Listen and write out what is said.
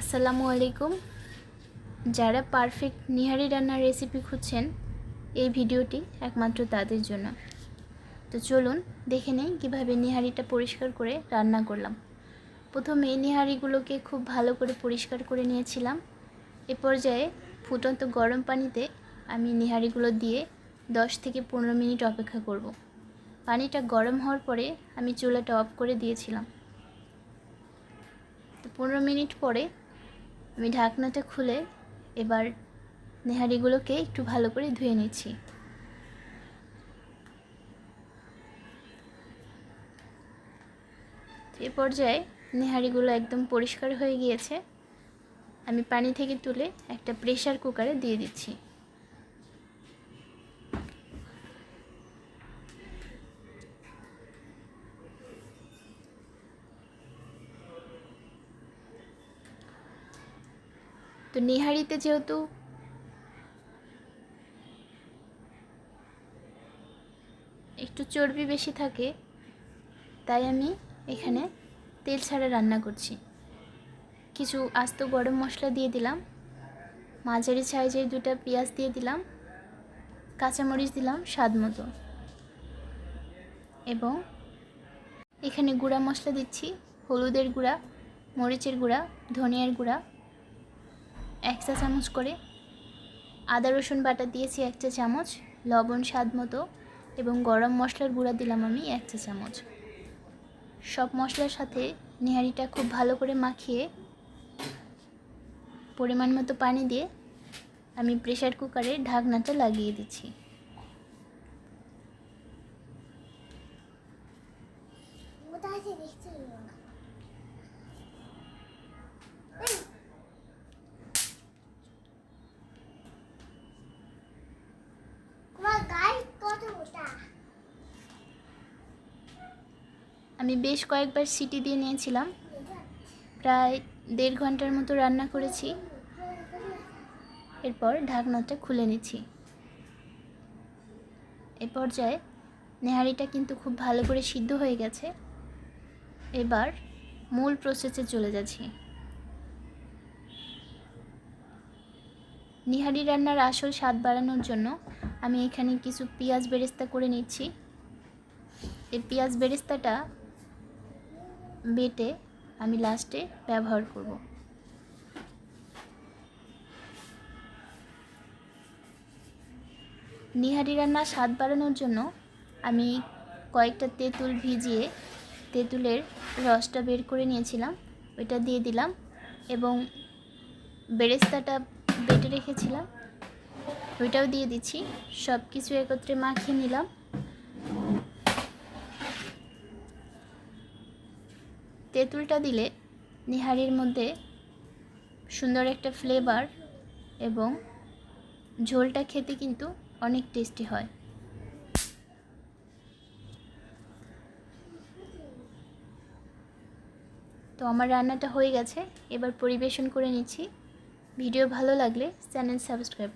আসসালামু আলাইকুম। যারা পারফেক্ট নিহারি রান্নার রেসিপি খুঁজছেন, এই ভিডিওটি একমাত্র তাদের জন্য। তো চলুন দেখে নেই কীভাবে নিহারিটা পরিষ্কার করে রান্না করলাম। প্রথমে নিহারিগুলোকে খুব ভালো করে পরিষ্কার করে নিয়েছিলাম। এ পর্যায়ে ফুটন্ত গরম পানিতে আমি নিহারিগুলো দিয়ে দশ থেকে পনেরো মিনিট অপেক্ষা করব। পানিটা গরম হওয়ার পরে আমি চুলাটা অফ করে দিয়েছিলাম। তো পনেরো মিনিট পরে আমি ঢাকনাটা খুলে এবার নেহারিগুলোকে একটু ভালো করে ধুয়ে নিচ্ছি। এ পর্যায়ে নেহারিগুলো একদম পরিষ্কার হয়ে গিয়েছে। আমি পানি থেকে তুলে একটা প্রেশার কুকারে দিয়ে দিচ্ছি। তো নিহারিতে যেহেতু একটু চর্বি বেশি থাকে, তাই আমি এখানে তেল ছাড়া রান্না করছি। কিছু আস্ত গরম মশলা দিয়ে দিলাম, মাঝারি সাইজের দুটা পেঁয়াজ দিয়ে দিলাম, কাঁচামরিচ দিলাম স্বাদ মতো। এবং এখানে গুঁড়া মশলা দিচ্ছি, হলুদের গুঁড়া, মরিচের গুঁড়া, ধনিয়ার গুঁড়া এক চা চামচ করে আদা, রসুন বাটা দিয়েছি এক চা চামচ, লবণ, স্বাদ মতো এবং গরম মশলার গুঁড়া দিলাম আমি এক চা চামচ। সব মশলার সাথে নেহারিটা খুব ভালো করে মাখিয়ে পরিমাণ মতো পানি দিয়ে আমি প্রেশার কুকারে ঢাকনাটা লাগিয়ে দিচ্ছি। আমি বেশ কয়েকবার সিটি দিয়ে নিয়েছিলাম। প্রায় দেড় ঘণ্টার মতো রান্না করেছি। এরপর ঢাকনাটা খুলে নিচ্ছি। এ পর্যায়ে নেহারিটা কিন্তু খুব ভালো করে সিদ্ধ হয়ে গেছে। এবার মূল প্রসেসে চলে যাচ্ছি। নিহারি রান্নার আসল স্বাদ বাড়ানোর জন্য আমি এখানে কিছু পেঁয়াজ বেরেস্তা করে নিচ্ছি। এই পেঁয়াজ বেরেস্তাটা বেটে আমি লাস্টে ব্যবহার করব। নিহারি রান্না স্বাদ বাড়ানোর জন্য আমি কয়েকটা তেঁতুল ভিজিয়ে তেঁতুলের রসটা বের করে নিয়েছিলাম, ওইটা দিয়ে দিলাম এবং বেরেস্তাটা বেটে রেখেছিলাম, ওইটাও দিয়ে দিচ্ছি সব কিছু একত্রে মাখিয়ে নিলাম। তেঁতুলটা দিলে নিহারির মধ্যে সুন্দর একটা ফ্লেভার এবং ঝোলটা খেতে কিন্তু অনেক টেস্টি হয়। তো আমার রান্নাটা হয়ে গেছে, এবার পরিবেশন করে নিচ্ছি। ভিডিও ভালো লাগলে চ্যানেল সাবস্ক্রাইব